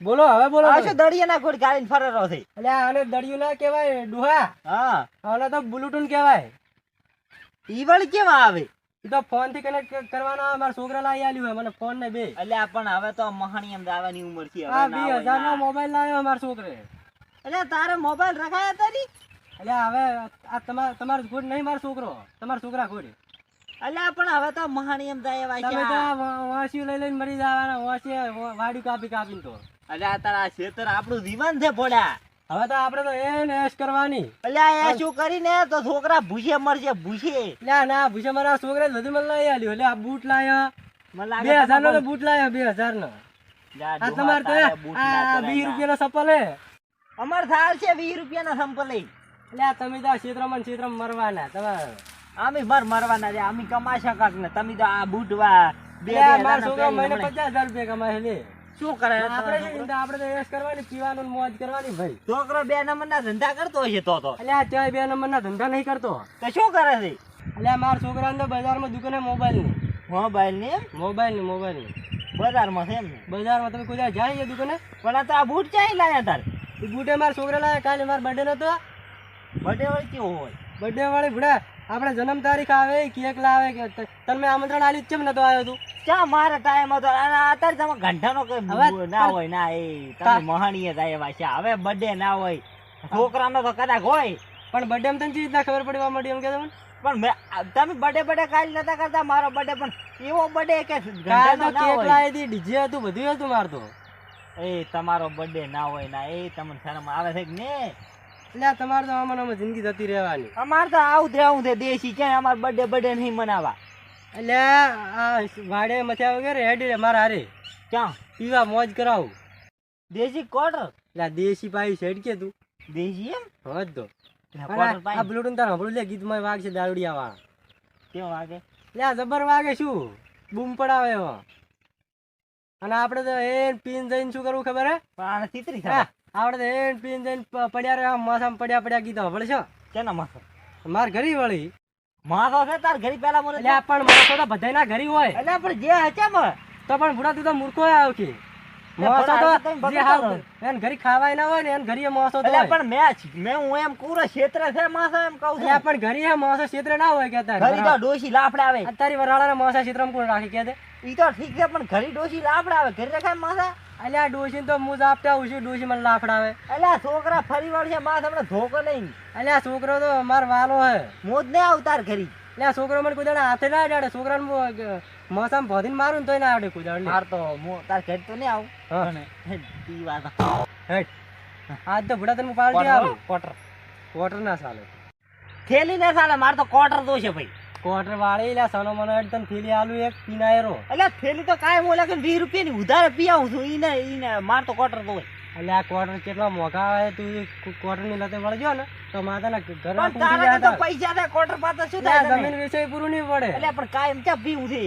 બોલો હવે બોલો આશો દળિયાના ગોળ ગાડીને ફરેલો છે? એટલે આને દળિયું ના કહેવાય ડુહા? હા. આને તો બ્લુટૂથ કહેવાય. ઈ કેમ આવે? એ તો ફોનથી કનેક્ટ કરવાનો મારા છોકરા લાવી આલ્યું હોય મને ફોન ને બે એટલે પણ હવે તો મહાણી એમ દાવાની ઉંમર છે હવે ના નો. મોબાઈલ લાવ્યો મારા છોકરે. એટલે તારે મોબાઈલ રખાયા તારી એટલે હવે આ તમાર તમારો ખોટ નહીં મારો છોકરો. તમારો છોકરા ખોટ. અલ્યા પણ હવે તો મહાણી એમ થાય એવા તમે તો આ. આ વા- વાંસિયું લઈ લઈને મરી જવાના. વાંસી વાડી કાપી કાપીને તો. આ તારા ખેતર આપણું જીવન છે ભોળ્યા હવે તો આપણે તો એ ને એશ કરવાની. અલ્યા એ શું કરીને? તો છોકરા ભૂસે મરશે ભૂસે. અલ્યા ના ભૂસે મારા છોકરા બધું મને લઈ આલ્યો. એટલે આ બૂટ લાયા. મને લાગે બે હજાર નો તો બૂટ લાયા બે હજાર નો આ તમારે તો ના આ વીસ રૂપિયા નો સપલ હે અમાર થાળ છે વીસ રૂપિયાના સંપલ. લઈ એટલે તમે તો ક્ષેત્રમાં ક્ષેત્રમાં મરવાના. તમે અમે મર મરવાના છે અમે કમા શકત ને તમે તો આ બૂટ વા બે મારા છોકરા મહિને પચાસ હજાર રૂપિયા કમાય લે. શું કરે આપણે આપણે તો એશ કરવાની પીવાનું ને મોજ કરવાની ભાઈ. છોકરો બે નંબરના ધંધા કરતો હશે તો તો. એટલે આ બે નંબરના ધંધા નહીં કરતો. તો શું કરે છે? એટલે મારા છોકરાને તો બજારમાં દુકાને મોબાઈલની. મોબાઈલની મોબાઈલની મોબાઈલની. બજારમાં છે એમ બજારમાં તમે કોઈ જાય દુકાને? પણ આ તો આ બૂટ ક્યાંય લાયા તારે? બુટે મારા છોકરા લાયા કાલે મારા બર્થડે નતો બડે વળી કેવો હોય? બર્થડે વાળી ભૂડા આપણે જન્મ તારીખ આવે કેક લાવે કે તમે આમંત્રણ આલી કેમ નતો આવ્યો તું? ચા મારા ટાઈમ હતો. અને અત્યારે તમે ઘંટાનો કઈ હવે ના હોય ના એ તમે મહાણીએ જાય એવા છે. હવે બર્થડે ના હોય. છોકરાનો તો કદાચ હોય. પણ બર્થડે માં તને કેવી રીતના ખબર પડવા માંડી એમ કે તમને? પણ મેં તમે બર્થડે બર્થડે કાલ નતા કરતા મારો બર્થડે પણ એવો બર્થડે કે ઘંટાનો કેક લાવી હતી ડીજે હતું બધું હતું મારતો. એ તમારો બર્થડે ના હોય ના એ તમને શરમ આવે છે કે ને એટલે તમારે તો આમાં આમાં જિંદગી જતી રહેવાની. અમારે તો આવું જ રહેવું છે દેશી ક્યાંય અમાર બર્થડે બર્થડે નહીં મનાવા. એટલે આ વાડે મથ્યા વગેરે હેડી મારા હારે. ક્યાં? પીવા મોજ કરાવું. દેશી કોટર એટલે દેશી પાઈ છે કે તું. દેશી એમ? હા તો. આ બ્લુટૂન તારા હંભળું લે ગીતમાં વાગશે દારૂડિયા વાળા કેવો વાગે? એટલે આ જબર વાગે શું? બૂમ પડાવે એવા. અને આપણે તો એ પીન જઈને શું કરવું ખબર હે? પણ હા, થાય આપણે તો એ પીન જઈને પડ્યા રહ્યા માથામાં પડ્યા પડ્યા ગીતો હંભળે છો કેના માથો? માર ઘરી વળી. માથો છે તાર ઘરી પેલા મને એટલે પણ માણસો તો બધાયના ઘરી હોય. એટલે પણ જે હચમ તો પણ ભૂડા તું તો મૂર્ખો આવ કે મોસો તો જે. હાવ એને ઘરી ખાવાય ના હોય ને એન ઘરી મોસો તો પણ મેં મેં હું એમ કુરો ક્ષેત્ર છે માથો એમ કહું છું. પણ ઘરી હે મોસો ક્ષેત્ર ના હોય કે તાર ઘરી તો ડોશી લાફડા આવે. અત્યારે વરાળાના મોસા ક્ષેત્રમાં કોણ રાખી કે ઈ તો ઠીક છે પણ ઘરી ડોશી લાફડા આવે ઘરે રખાય માથા? અલ્યા ડોશી તો હું આપતા આવું છું ડોશી મને લાફડાવે. આ છોકરા ફરી વળશે માથ હમણાં ધોકો લઈને અલ્યા છોકરો તો માર વાલો હે. મોજ ને આવતાર ઘરી. આ છોકરો મને કોઈ દાડે હાથે ના અડાડે. છોકરાને હું મોસામાં ભોધીને મારું તોય ના આવડે કોઈ દાડે માર તો મો તાર ઘર તો નહીં આવું. હે, ઈ વાત. હેટ આજ તો ભૂડા તને પાર્ટી આવી કોટર. કોટર ના સાલે થેલી ને સાલે માર તો કોટર તો છે ભાઈ. ક્વાર્ટર વાળી લે સનો મનો હેડ તન થેલી આલુ એક પીનાયરો. એટલે થેલી તો કાય મોલા કે વીસ રૂપિયાની ઉધારે પી આવું છું ઈને ઈને માર તો કોટર તો એટલે આ કોટર કેટલા મોંઘા આવે તું કોટરની લતે વળજો ને તો માતાના ઘર પણ તારા તો પૈસા દે કોટર પાતા શું થાય જમીન વેચાય પૂરું નહીં પડે. એટલે પણ કાયમ ચા પીવું છે?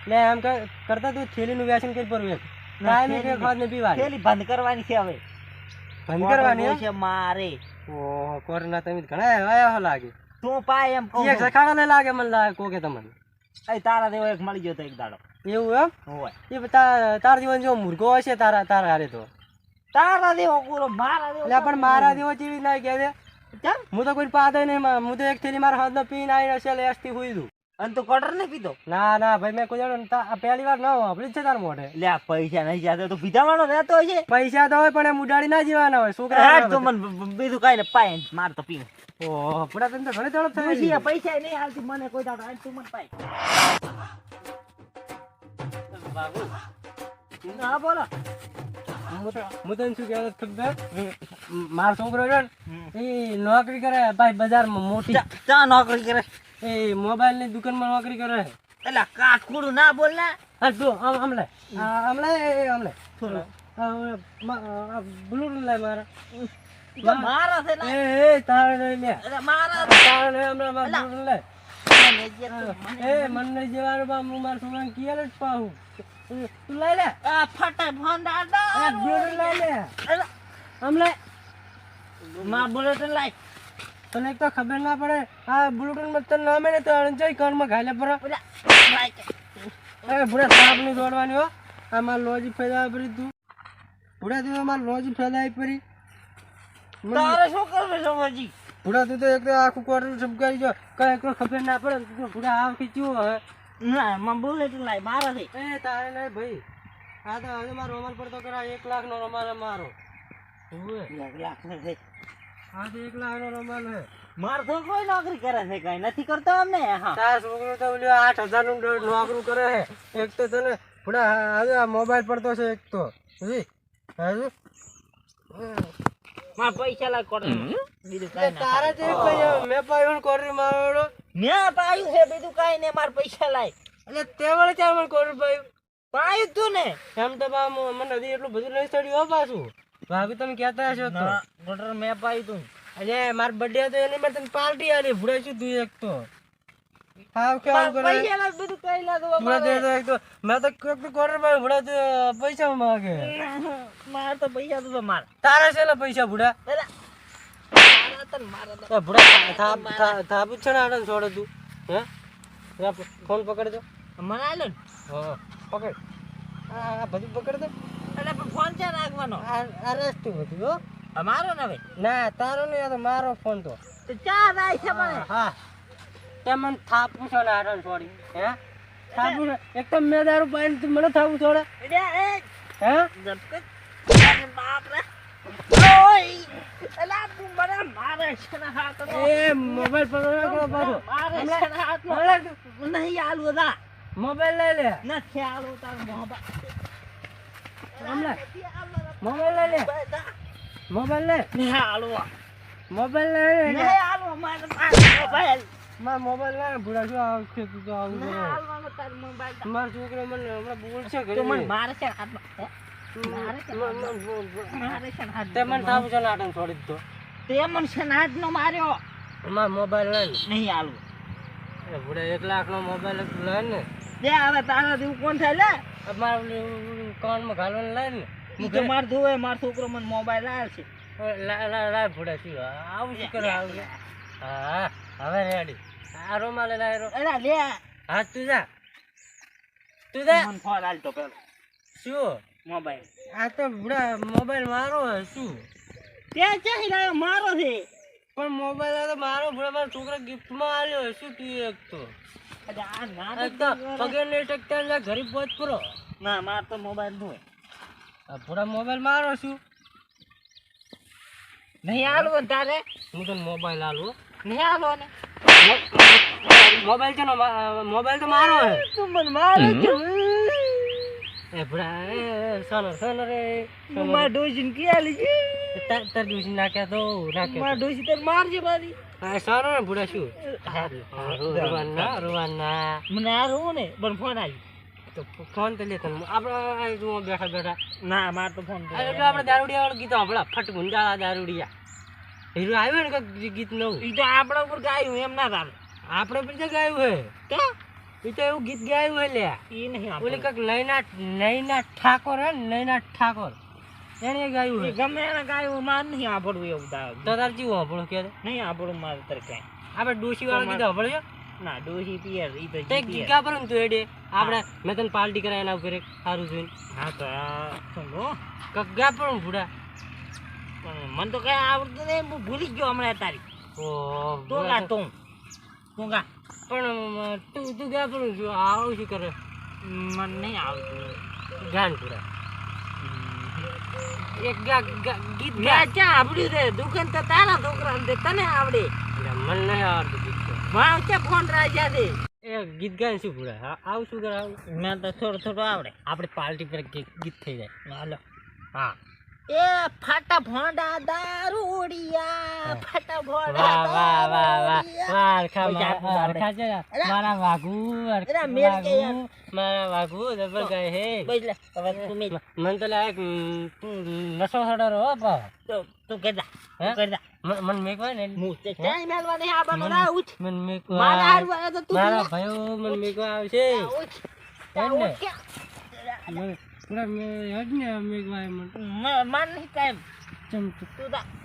એટલે એમ કર- કરતા તું થેલી નું વેચન કરી પર વેચ. ના, કાંઈ કે ખાદ ને પીવા થેલી બંધ કરવાની છે હવે. બંધ કરવાની છે મારે. ઓ કોરના તમે ઘણા આવ્યા હો લાગે. તું પાય એમ કહું એક સખાડા ને લાગે મને લાગે કોકે તમને. એ તારા દેવો એક મળી ગયો તો એક દાડો. એવું એમ? હોય. એ તાર જીવન જો મુર્ગો હશે તારા તારા હારે તો. તારા દેવો પૂરો મારા દેવો એટલે પણ મારા દેવો જેવી ના કે કેમ? હું તો કોઈ પાતો નહીં. હું તો એક થેલી મારા હાથનો પીન આવી હશે લે અસ્તી હુઈ દઉં. અને તું કોટર નહીં પીધો? ના ના ભાઈ મેં કોઈ દાડો પહેલી વાર ના વાપરી છે તાર મોઢે. લે પૈસા નહીં જાતે તો પીધાવાનો રહેતો હશે? પૈસા તો હોય પણ એમ ઉડાડી ના જીવાના હોય છોકરા હેડ તો મને બીજું કાંઈ ને પાય માર તો પીવું ઓહો પડા તને તો ઘણી તળપ થઈ આ પૈસા નહીં હાલતી મને કોઈ દાડો તું મને પાય. ના બોલો. હું તને શું કહેવાય ખબર? મારો છોકરો છે ને એ નોકરી કરે ભાઈ બજારમાં મોટી. ચા નોકરી કરે. એ મોબાઈલની દુકાનમાં નોકરી કરે એટલે કાઠખોડું ના બોલ ને. હા તું આમ આમ લે. આમ લે આમ લે. બ્લુ લે મારા. મારા છે ને. એ તારે લઈ લે. મારા તારે લઈ હમણાં બ્લુ લે. મને જે તો મને- એ મને નહીં જવાનું બા હું મારા છોકરાને કિયલ જ પાહું. તું લઈ લે. આ ફટે ફોન દાદા બ્લુ લઈ લે. આમ લે. માર બોલે તો લાય તને એક તો ખબર ના પડે આ બ્લુટૂથમાં તને નામે ને તો અણચાઈ કાનમાં ઘાલે પર. એ ભૂડા તાપ નહીં દોડવાની હો. આ માર લોજી ફેલાવી પડી તું. ભૂડા તું માર લોજી ફેલાવી પડી. તારે શું કરવું સમજી ભૂડા તું તો એક તો આખું ક્વાર્ટર સબકાઈ જો. કઈ એક તો ખબર ના પડે તું તો ભૂડા આવ ખીચ્યું હવે ના મને તો લાય મારા થી એ તારે નહીં ભાઈ. આ તો હવે મારો રોમાન પડતો કરા એક લાખ નો રોમાલ મારો. એક લાખ નો છે. માર તો કોઈ નોકરી કરે છે કઈ નથી કરતો અમને હા. તાર છોકરો તો ઓલી આઠ હજારનું નોકરું કરે છે. એક તો તને ભૂડા હવે આ મોબાઈલ પડતો છે એક તો. જી હજુ? માર પૈસા લાય કોટ બીજું કઈ ના તારા જે કઈ મેં પાયું કોરી મારો મેં પાયું છે બીજું કાઈ ને માર પૈસા લાય. તે વળે ચાર મને કોરી પાયું. પાયું તું ને. એમ તો બા મને એટલું બધું લઈ ચડ્યું પાછું. ભાભી તમે કહેતા હશો તો? ના ગટર મેં પાઈ તું. અરે માર બર્થડે હતો એની મેં તને પાર્ટી આલી ભૂડા શું તું એક તો? હાવ કેવું કરે? પૈસા બધું કઈ તો ભૂડા દે તો એક તો મેં તો કોક તો કોટર પર ભૂડા તો પૈસા માગે. માર તો પૈસા તો માર. તારા છે પૈસા ભૂડા મારા તો ભૂડા થા- આડન છોડે તું. હે? ફોન પકડ દો મને આલો ને? હા પકડ. આ બધું પકડ દે. એટલે પણ ફોન છે આ આ બધું હો. ને ભાઈ ના તારો નહીં તો મારો ફોન તો. તો ચા રાય છે મને હા તે મને થાપું છે ને આડન છોડી હે? થાપું છે. એક તો મેં દારૂ પાઈને તું મને થાપું છોડે. એ! હે? બાપ રે. એલા તું મને મારે છે ને હાથ એ મોબાઈલ કરો પાછો. મારે છે ને હાથ નહીં આલુ દા મોબાઈલ લઈ લે. નથી આલુ તાર મોબાઈલ. હમણાં મોબાઈલ લઈ લે મોબાઈલ લે. આલુ મોબાઈલ લઈ લે આલુ મારે મોબાઈલ માર મોબાઈલ ના ભૂડા શું આવશે તું તો આવું કરે. આલવાનો તાર મોબાઈલ મારો છોકરો મને હમણાં ઘરે તું મને મારે છે હાથમાં મારે છે મારે છે ને હાથ તે મને થાપું છે ને છોડી દીધો. તે મને છે ને હાથનો માર્યો. માર મોબાઈલ લઈ નહીં હાલવો ભૂડા એક લાખ નો મોબાઈલ લઈ ને. દે હવે તારા દીવ કોણ થાય લે? હવે મારે ઓલી ઓલું કાનમાં ઘાલવાનું લઈ ને. હું તો માર ધોવે માર છોકરો મને મોબાઈલ લાવે છે. લા લા છું આવું શું કરે આવું હા હવે રેડી આ રોમાલે લાય રો એલા લે હા તું જા. તું જા. મને ફોન આલતો પેલો. શું? મોબાઈલ આ તો ભૂડા મોબાઈલ મારો હે શું? તે ચાહી લાવ્યો મારો છે. પણ મોબાઈલ તો મારો ભૂડા મારા છોકરા ગિફ્ટમાં આલ્યો હે. શું તું તો અરે એક તો? પગે નહીં ટકતા એટલે ઘરે પહોંચ પૂરો ના માર તો મોબાઈલનું આ ભૂડા મોબાઈલ મારો છું. નહીં આલવો તારે? હું તને મોબાઈલ આલું નહીં આલવો ને? મોબાઈલ છે મોબાઈલ તો મારો હે. તું મને મારે છે એ ભૂડા એ સોનર સોનર રે. તું માર ક્યાં લીધી તાર નાખ્યા તો માર નાખ્યા ડોસી તને મારજે મારી. હા સારો ને ભૂડા શું? રૂવાના રૂવાના મને આ રોવું ને પણ ફોન આવી તો ફોન તો લે તને. આપણે રૂમમાં બેઠા બેઠા ના માર તો ફોન એટલે આપણે દારૂડિયા વાળું ગીતો આપણા ફટ ગુંડાળા દારૂડિયા. હીરો આવ્યો ને કે ગીત નવું? એ તો આપણા ઉપર ગાયું એમ ના તારે. આપણે પણ તો ગાયું હે. કે એ તો એવું ગીત ગાયું હે લ્યા. એ નહીં ઓલી. કંઈક નૈના નૈના ઠાકોર હે નૈના ઠાકોર. એને ગાયું હે ગમે એને ગાયું માર નહીં આપણું એવું દા- તો તાર જીવો આપણું કે નહીં આપણું માર તારે કઈ. આપણે ડોશી વાળો કીધો સાંભળ્યો ના ડોશી પિયર ઈ તો તે ગીગા. પર તું એડે આપણે મેં તને પાર્ટી કરાય એના ઉપર સારું જોઈને. હા તો આ સમજો કંઈક ગા પર ભૂડા. પણ મને તો કઈ આવડતું નહીં હું ભૂલી ગયો હમણાં તારી. ઓ તું ગા તો- તું. ગા. પણ તું તું ગા શું આવું શું કરે? મને નહીં આવડતું. ગાન પૂરા એક ગીત ગા મેં ક્યાં આવડ્યું છે દુકાન તો તારા છોકરા ને તને આવડે. મને નહીં આવડતું ગીત. વાવ છે ફોન રાજા છે? એ ગીત ગાય શું હા આવું શું કરે મેં તો થોડું થોડું આવડે. આપણે પાર્ટી પર ગીત થઈ જાય. હાલો. હા. એ ફાટા ભોંડા દારૂડિયા ફાટા ભોંડા વાહ વાહ વાહ મારા- આપું અરખા છે. મારા વાઘુ અરે મેલ કે મારા વાઘુ જબર ગાય હે. બસ હવે તું મેલ. તો લાયક નસો નશો સડર હો તો તું કે મને મને મેકવાય ને? હું તે ચાય મેલવા નહીં આવવાનો? ના ઉઠ. મને મારા મેકવા હારું તો તું મારા ભાઈઓ મને મેકવા આવશે. ઉઠ. ઉઠ. મને પૂરા મે- હેડ ને મેકવા એ મને મ- માર નહીં કાંઈ ચમ તું.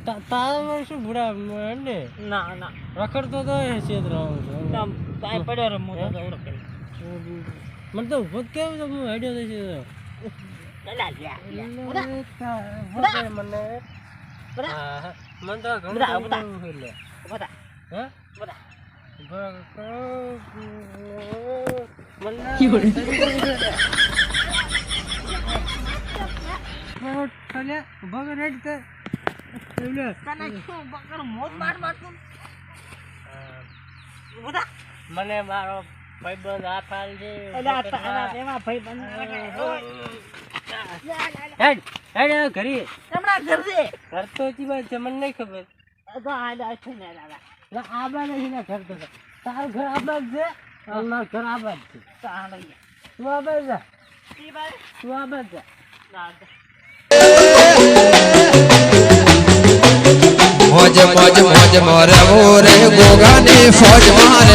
તા- તારામાં શું ભૂડા ને ના ના. રખડતો તો એ શેત રહું છું. તમ તાય પડ્યો રે મોટો દોડો કરી મને તો ઊભો કેવું તો. હું હેડ્યો લ્યા. ઉડા. મને? મને. હા, હા. મને તો ઘણું બધા, બધું બધા. એવું છે લે. ઊભા કર હેડ તે. એટલે, તને શું બકર મોત માર મારતું ઊભા મને મારો ભાઈબંધ છે એમાં હેડ હેડ ઘરે. હમણાં ઘરથી ઘર. તો હજી છે મને નહીં ખબર. તો આડા છે ને દાદા. એટલે નથી ને ઘર તો તારું ઘર આ બાજુ છે? મારું ઘર આ બાજુ છે. તો આડા ગયા. તું આ જા. તું આ જા. દાદા. મોજ મોજ મોજ મોરે મોરે ગોગાની ફોજ મારે.